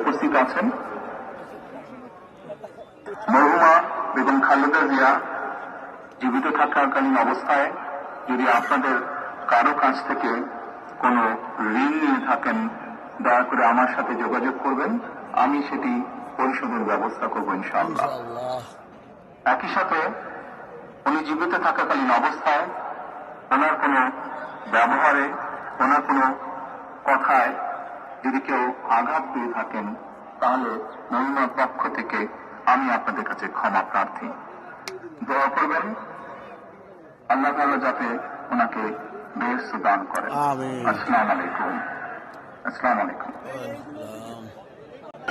উপস্থিত আছেন। মরহুমা বেগম খালেদা জিয়া জীবিত থাকাকালীন অবস্থায় যদি আপনাদের কারও কাছ থেকে কোনো ঋণ নিয়ে থাকেন দয়া করে আমার সাথে যোগাযোগ করবেন। আমি সেটি পরিশোধের ব্যবস্থা করব ইনশাআল্লাহ। একই সাথে উনি জীবিত থাকাকালীন অবস্থায় ওনার কোনো ব্যবহারে ওনার কোনো কথায় যদি কেউ আঘাত পেয়ে থাকেন তাহলে মহিমার পক্ষ থেকে আমি আপনাদের কাছে ক্ষমা প্রার্থী। দোয়া করবেন। আল্লাহ তাআলা যাতে ওনাকে বেহেস্ত দান করেন। আমিন। আসসালামু আলাইকুম। আসসালামু আলাইকুম।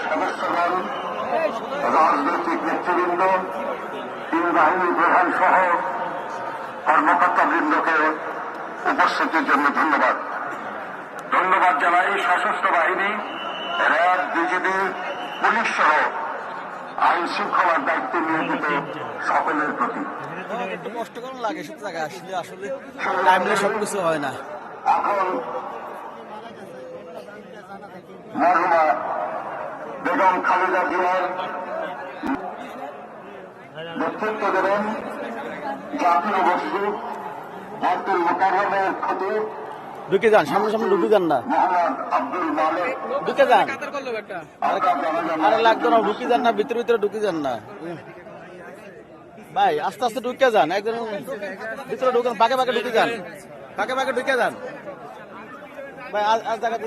সদস্যগণ রাজনৈতিক নেতৃবৃন্দ তিন বাহিনীর প্রধান সহ কর্মকর্তা বৃন্দকে উপস্থিতির জন্য ধন্যবাদ। জানাই সশস্ত্র বাহিনী র্যাব বিজিবি পুলিশ সহ আইন শৃঙ্খলার দায়িত্বে নিয়োজিত সকলের প্রতি। কষ্ট লাগে সব জায়গায় আসলে আসলে টাইমলে সব কিছু হয় না। এখন মরহুমা বেগম খালেদা জিয়ার নেতৃত্ব দেবেন জাতীয় মসজিদ আব্দুল মোকাররমের ক্ষতি ঢুকে যান, সামনে সামনে ঢুকে যান না। ঢুকে যান। আরে লাগতো না, ঢুকে যান না, ভিতরে ভিতরে ঢুকে যান না। ভাই, আস্তে আস্তে ঢুকে যান একজন ভিতরে ঢুকে বাকে বাকে ঢুকে যান, বাকে বাকে ঢুকে যান। ভাই আজ আজ জায়গা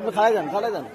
আপনি খালাই যান খালাই যান।